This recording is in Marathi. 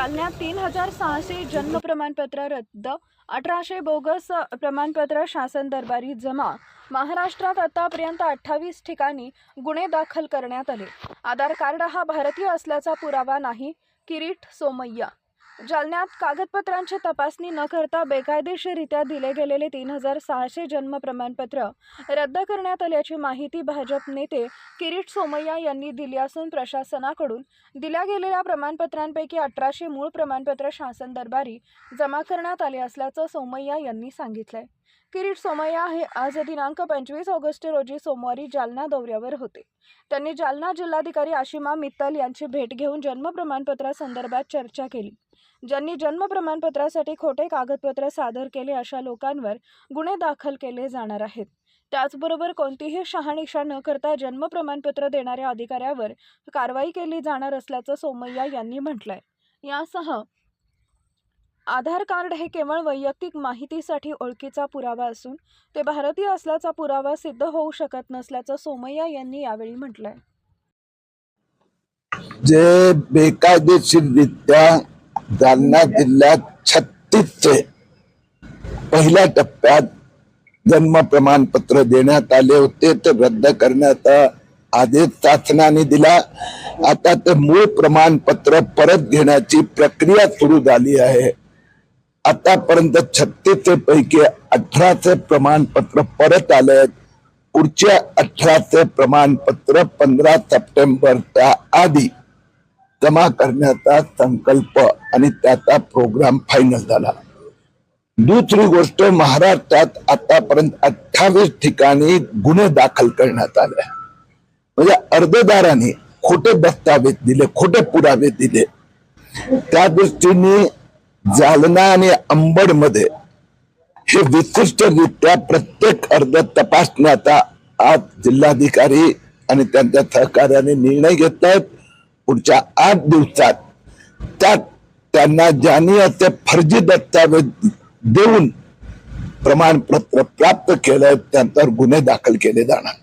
जालन्यात तीन हजार सहाशे जन्म प्रमाणपत्र रद्द अठराशे बोगस प्रमाणपत्र शासन दरबारी जमा. महाराष्ट्रात आतापर्यंत अठ्ठावीस ठिकाणी गुन्हे दाखल करण्यात आले. आधार कार्ड हा भारतीय असल्याचा पुरावा नाही. किरीट सोमय्या जालन्यात कागदपत्रांची तपासणी न करता बेकायदेशीररित्या दिले गेलेले तीन हजार सहाशे जन्म प्रमाणपत्र रद्द करण्यात आल्याची माहिती भाजप नेते किरीट सोमय्या यांनी दिली असून प्रशासनाकडून दिल्या गेलेल्या प्रमाणपत्रांपैकी अठराशे मूळ प्रमाणपत्र शासन दरबारी जमा करण्यात आले असल्याचं सोमय्या यांनी सांगितलंय. किरीट सोमय्या हे आज दिनांक पंचवीस ऑगस्ट रोजी सोमवारी जालना दौऱ्यावर होते. त्यांनी जालना जिल्हाधिकारी आशिमा मित्तल यांची भेट घेऊन जन्म प्रमाणपत्रासंदर्भात चर्चा केली. ज्यांनी जन्म प्रमाणपत्रासाठी खोटे कागदपत्र सादर केले अशा लोकांवर गुन्हे दाखल केले जाणार आहेत. त्याचबरोबर कोणतीही शहानिशा न करता जन्म प्रमाणपत्र देणाऱ्या अधिकाऱ्यावर कारवाई केली जाणार असल्याचं सोमय्या यांनी म्हटलंय. यासह आधार कार्ड हे केवळ वैयक्तिक माहितीसाठी ओळखीचा पुरावा असून ते भारतीय असल्याचा पुरावा सिद्ध होऊ शकत नसल्याचं सोमय्या यांनी यावेळी म्हटलंय. जे बेकायदेशीररित्या जालना जिल्ह्यात छत्तीसचे पहिल्या टप्प्यात जन्म प्रमाणपत्र देण्यात आले होते ते रद्द करण्याचा आदेश शासनाने दिला. आता ते मूळ प्रमाणपत्र परत घेण्याची प्रक्रिया सुरू झाली आहे. आतापर्यंत छत्तीस पैकी अठराचे प्रमाणपत्र परत आले पुढच्या अठराचे प्रमाणपत्र पंधरा सप्टेंबरच्या आधी जमा करण्याचा संकल्प आणि त्याचा प्रोग्राम फायनल झाला. दुसरी गोष्ट महाराष्ट्रात आतापर्यंत अठ्ठावीस ठिकाणी गुन्हे दाखल करण्यात आले. म्हणजे अर्जदाराने खोटे दस्तावेज दिले खोटे पुरावे दिले. त्या दृष्टीने जालना आणि अंबडमध्ये हे विशिष्टरित्या प्रत्येक अर्ज तपासण्याचा आज जिल्हाधिकारी आणि त्यांच्या सहकार्याने निर्णय घेत आहेत. पुढच्या आठ दिवसात त्यात त्यांना ज्यांनी असे फर्जी दस्तावेज देऊन प्रमाणपत्र प्राप्त केलंय त्यांच्यावर गुन्हे दाखल केले जाणार.